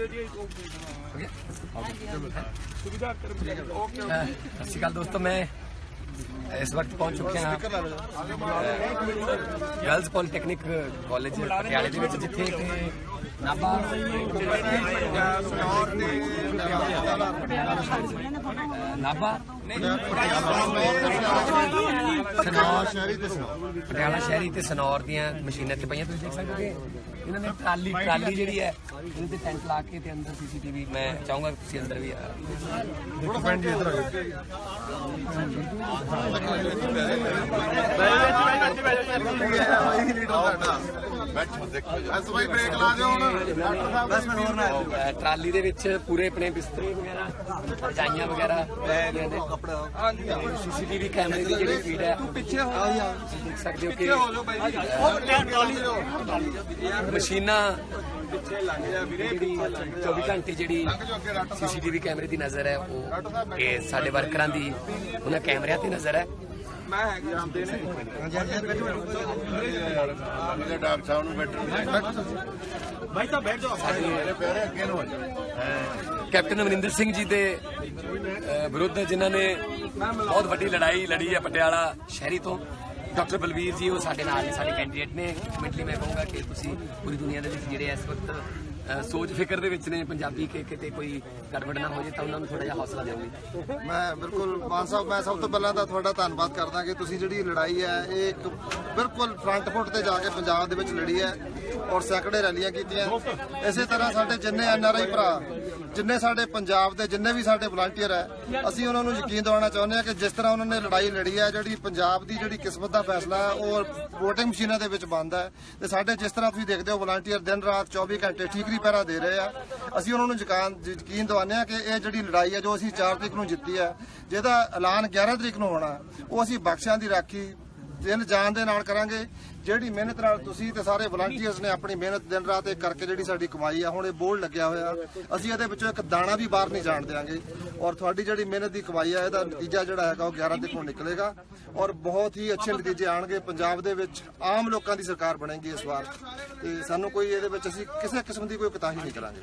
ਦਿਓ ਜੀ ਸੁਵਿਧਾ ਕਰਮਚਾਰੀ ਓਕੇ ਅਹ ਸਤਿ ਸ਼੍ਰੀ ਅਕਾਲ ਦੋਸਤੋ ਮੈਂ ਇਸ ਵਕਤ ਪਹੁੰਚ ਚੁੱਕਿਆ ਹਾਂ ਗਰਲਸ ਪੋਲੀਟੈਕਨਿਕ ਕਾਲਜ ਪਟਿਆਲੇ ਦੇ ਵਿੱਚ ਜਿੱਥੇ ਕਿ ਨਾਭਾ ਨਾਭਾ ਸਨੌਰ ਸ਼ਹਿਰੀ ਤੇ ਸੁਣਾਓ ਪਟਿਆਲਾ ਸ਼ਹਿਰੀ ਤੇ ਸਨੌਰ ਦੀਆਂ ਮਸ਼ੀਨਾਂ ਤੇ ਪਈਆਂ ਤੁਸੀਂ ਦੇਖ ਸਕਦੇ ਹੋ ਕਿ ਇਹਨਾਂ ਨੇ ਟਰਾਲੀ ਟਰਾਲੀ ਜਿਹੜੀ ਹੈ ਇਹਦੇ ਤੇ ਟੈਂਟ ਲਾ ਕੇ ਤੇ ਅੰਦਰ ਸੀਸੀਟੀਵੀ ਮੈਂ ਚਾਹੂੰਗਾ ਕਿ ਤੁਸੀਂ ਅੰਦਰ ਵੀ ਅਹ, ਥੋੜਾ ਫਰੈਂਡ ਜੀ ਇਧਰ ਆ ਜਾਓ ਬੈਠੋ ਦੇਖੋ ਬਸ ਭਾਈ ਬ੍ਰੇਕ ਲਾ ਦਿਓ ਹੁਣ। ਡਾਕਟਰ ਸਾਹਿਬ ਬਸ ਮੈਂ ਹੋਰ ਨਾ ਅਹ ਟਰਾਲੀ ਦੇ ਵਿੱਚ ਪੂਰੇ ਆਪਣੇ ਬਿਸਤਰੇ ਵਗੈਰਾ ਰਜਾਈਆਂ ਵਗੈਰਾ ਸੀਸੀਟੀਵੀ ਕੈਮਰੇ ਦੀ ਜਿਹੜੀ ਫੀਡ ਹੈ ਪਿੱਛੇ ਹੋ ਤੁਸੀਂ ਦੇਖ ਸਕਦੇ ਹੋ ਕਿ ਮਸ਼ੀਨਾਂ ਪਿੱਛੇ ਲੰਘ ਜਾ ਵੀਰੇ ਜਿਹੜੀ 24 ਘੰਟੇ ਜਿਹੜੀ ਸੀਸੀਟੀਵੀ ਕੈਮਰੇ ਦੀ ਨਜ਼ਰ ਹੈ ਉਹ ਸਾਡੇ ਵਰਕਰਾਂ ਦੀ ਉਹਨਾਂ ਕੈਮਰਿਆਂ ਤੇ ਨਜ਼ਰ ਹੈ। ਮੈਂ ਹੈਗੇ ਆਉਂਦੇ ਨੇ। ਮੇਰੇ ਡਾਕਟਰ ਸਾਹਿਬ ਨੂੰ ਬੈਠੋ ਭਾਈ ਤਾਂ ਬੈਠ ਜਾਓ। ਮੇਰੇ ਪਿਆਰੇ ਅੱਗੇ ਨੂੰ ਆ ਜਾਓ। ਕੈਪਟਨ ਅਮਰਿੰਦਰ ਸਿੰਘ ਜੀ ਦੇ ਵਿਰੁੱਧ ਜਿਨ੍ਹਾਂ ਨੇ ਬਹੁਤ ਵੱਡੀ ਲੜਾਈ ਲੜੀ ਹੈ ਪਟਿਆਲਾ ਸ਼ਹਿਰੀ ਤੋਂ। ਡਾਕਟਰ ਬਲਵੀਰ ਜੀ ਉਹ ਸਾਡੇ ਨਾਲ ਨੇ ਸਾਡੇ ਕੈਂਡੀਡੇਟ ਨੇ। ਕਮਿਟਲੀ ਮੈਂ ਕਹੂੰਗਾ ਕਿ ਤੁਸੀਂ ਪੂਰੀ ਦੁਨੀਆ ਦੇ ਵਿੱਚ ਜਿਹੜੇ ਇਸ ਵਕਤ ਸੋਚ ਫਿਕਰ ਦੇ ਵਿੱਚ ਨੇ ਪੰਜਾਬੀ ਕਿ ਕਿਤੇ ਕੋਈ ਗੜਬੜ ਨਾ ਹੋ ਜੇ ਤਾਂ ਉਹਨਾਂ ਨੂੰ ਥੋੜਾ ਜਿਹਾ ਹੌਸਲਾ ਦਿਓਗੇ। ਮੈਂ ਬਿਲਕੁਲ ਮਾਨ ਸਾਹਿਬ, ਮੈਂ ਸਭ ਤੋਂ ਪਹਿਲਾਂ ਤਾਂ ਤੁਹਾਡਾ ਧੰਨਵਾਦ ਕਰਦਾ ਕਿ ਤੁਸੀਂ ਜਿਹੜੀ ਲੜਾਈ ਹੈ, ਇਹ ਇੱਕ ਬਿਲਕੁਲ ਫਰੰਟ ਫੁੱਟ ਤੇ ਜਾ ਕੇ ਪੰਜਾਬ ਦੇ ਵਿੱਚ ਲੜੀ ਹੈ ਔਰ ਸੈਂਕੜੇ ਰੈਲੀਆਂ ਕੀਤੀਆਂ। ਇਸੇ ਤਰ੍ਹਾਂ ਸਾਡੇ ਜਿੰਨੇ ਐਨਆਰਆਈ ਭਰਾ, ਜਿੰਨੇ ਸਾਡੇ ਪੰਜਾਬ ਦੇ ਜਿੰਨੇ ਵੀ ਸਾਡੇ ਵਲੰਟੀਅਰ ਹੈ, ਅਸੀਂ ਉਹਨਾਂ ਨੂੰ ਯਕੀਨ ਦਿਵਾਉਣਾ ਚਾਹੁੰਦੇ ਹਾਂ ਕਿ ਜਿਸ ਤਰ੍ਹਾਂ ਉਹਨਾਂ ਨੇ ਲੜਾਈ ਲੜੀ ਹੈ, ਜਿਹੜੀ ਪੰਜਾਬ ਦੀ ਜਿਹੜੀ ਕਿਸਮਤ ਦਾ ਫੈਸਲਾ ਹੈ, ਉਹ ਵੋਟਿੰਗ ਮਸ਼ੀਨਾਂ ਦੇ ਵਿੱਚ ਬੰਦ ਹੈ। ਤੇ ਸਾਡੇ ਜਿਸ ਤਰ੍ਹਾਂ ਤੁਸੀਂ ਦੇਖਦੇ ਹੋ ਵਲੰਟੀਅਰ ਦਿਨ ਰਾਤ 24 ਘੰਟੇ ਠੀਕਰੀ ਪਹਿਰਾ ਦੇ ਰਹੇ ਆ। ਅਸੀਂ ਉਹਨਾਂ ਨੂੰ ਯਕਾਨ- ਯਕੀਨ ਦਿਵਾਉਂਦੇ ਹਾਂ ਕਿ ਇਹ ਜਿਹੜੀ ਲੜਾਈ ਹੈ ਜੋ ਅਸੀਂ 4 ਤਰੀਕ ਨੂੰ ਜਿੱਤੀ ਹੈ ਜਿਹਦਾ ਐਲਾਨ 11 ਤਰੀਕ ਨੂੰ ਹੋਣਾ, ਉਹ ਅਸੀਂ ਬਖਸ਼ਾਂ ਦੀ ਰਾਖੀ ਦਿਨ ਜਾਨ ਦੇ ਨਾਲ ਕਰਾਂਗੇ। ਜਿਹੜੀ ਮਿਹਨਤ ਨਾਲ ਤੁਸੀਂ ਤੇ ਸਾਰੇ ਵਲੰਟੀਅਰਸ ਨੇ ਆਪਣੀ ਮਿਹਨਤ ਦਿਨ ਰਾਤ ਇੱਕ ਕਰਕੇ ਜਿਹੜੀ ਸਾਡੀ ਕਮਾਈ ਆ, ਹੁਣ ਇਹ ਬੋਰਡ ਲੱਗਿਆ ਹੋਇਆ। ਅਸੀਂ ਇਹਦੇ ਵਿੱਚੋਂ ਇੱਕ ਦਾਣਾ ਵੀ ਬਾਹਰ ਨਹੀਂ ਜਾਣ ਦਿਆਂਗੇ। ਔਰ ਤੁਹਾਡੀ ਜਿਹੜੀ ਮਿਹਨਤ ਦੀ ਕਮਾਈ ਹੈ ਇਹਦਾ ਨਤੀਜਾ ਜਿਹੜਾ ਹੈਗਾ ਉਹ 11 ਤਰੀਕ ਨੂੰ ਨਿਕਲੇਗਾ। ਔਰ ਬਹੁਤ ਹੀ ਅੱਛੇ ਨਤੀਜੇ ਆਣਗੇ। ਪੰਜਾਬ ਦੇ ਵਿੱਚ ਆਮ ਲੋਕਾਂ ਦੀ ਸਰਕਾਰ ਬਣੇਗੀ ਇਸ ਵਾਰ। ਤੇ ਸਾਨੂੰ ਕੋਈ ਇਹਦੇ ਵਿੱਚ ਅਸੀਂ ਕਿਸੇ ਕਿਸਮ ਦੀ ਕੋਈ ਕੁਤਾਹੀ ਨਹੀਂ ਕਰਾਂਗੇ।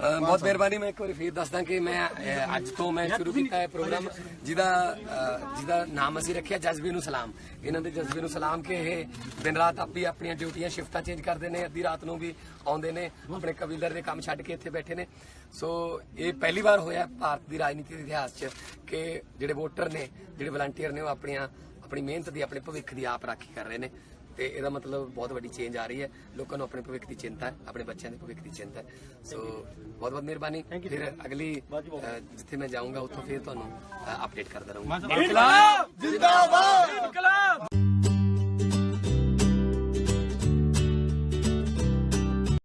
ਬਹੁਤ ਮਿਹਰਬਾਨੀ, ਮੈਂ ਇੱਕ ਵਾਰੀ ਫੇਰ ਦੱਸਦਾ ਕਿ ਮੈਂ ਅੱਜ ਤੋਂ ਮੈਂ ਸ਼ੁਰੂ ਕੀਤਾ ਹੈ ਪ੍ਰੋਗਰਾਮ, ਜਿਹਦਾ ਜਿਹਦਾ ਨਾਮ ਅਸੀਂ ਰੱਖਿਆ ਜਜ਼ਬੇ ਨੂੰ ਸਲਾਮ। ਇਹਨਾਂ ਦੇ ਜਜ਼ਬੇ ਨੂੰ ਸਲਾਮ ਕਿ ਇਹ ਦਿਨ ਰਾਤ ਆਪੀ ਆਪਣੀਆਂ ਡਿਊਟੀਆਂ, ਸ਼ਿਫਟਾਂ ਚੇਂਜ ਕਰਦੇ ਨੇ, ਅੱਧੀ ਰਾਤ ਨੂੰ ਵੀ ਆਉਂਦੇ ਨੇ, ਆਪਣੇ ਕਬੀਲਦਾਰ ਦੇ ਕੰਮ ਛੱਡ ਕੇ ਇੱਥੇ ਬੈਠੇ ਨੇ। ਸੋ ਇਹ ਪਹਿਲੀ ਵਾਰ ਹੋਇਆ ਭਾਰਤ ਦੀ ਰਾਜਨੀਤੀ ਦੇ ਇਤਿਹਾਸ 'ਚ ਕਿ ਜਿਹੜੇ ਵੋਟਰ ਨੇ, ਜਿਹੜੇ ਵਲੰਟੀਅਰ ਨੇ, ਉਹ ਆਪਣੀਆਂ, ਆਪਣੀ ਮਿਹਨਤ ਦੀ, ਆਪਣੇ ਭਵਿੱਖ ਦੀ ਆਪ ਰਾਖੀ ਕਰ ਰਹੇ ਨੇ। ਤੇ ਇਹਦਾ ਮਤਲਬ ਬਹੁਤ ਵੱਡੀ ਚੇਂਜ ਆ ਰਹੀ ਹੈ। ਲੋਕਾਂ ਨੂੰ ਆਪਣੇ ਭਵਿੱਖ ਦੀ ਚਿੰਤਾ ਹੈ ਆਪਣੇ ਬੱਚਿਆਂ ਦੇ ਭਵਿੱਖ ਦੀ ਚਿੰਤਾ ਹੈ। ਸੋ ਬਹੁਤ ਬਹੁਤ ਮਿਹਰਬਾਨੀ। ਫਿਰ ਅਗਲੀ ਜਿੱਥੇ ਮੈਂ ਜਾਊਂਗਾ ਉੱਥੋਂ ਫਿਰ ਤੁਹਾਨੂੰ ਅਪਡੇਟ ਕਰਦਾ ਰਹੂੰਗਾ। ਇਨਕਲਾਬ ਜਿੰਦਾਬਾਦ!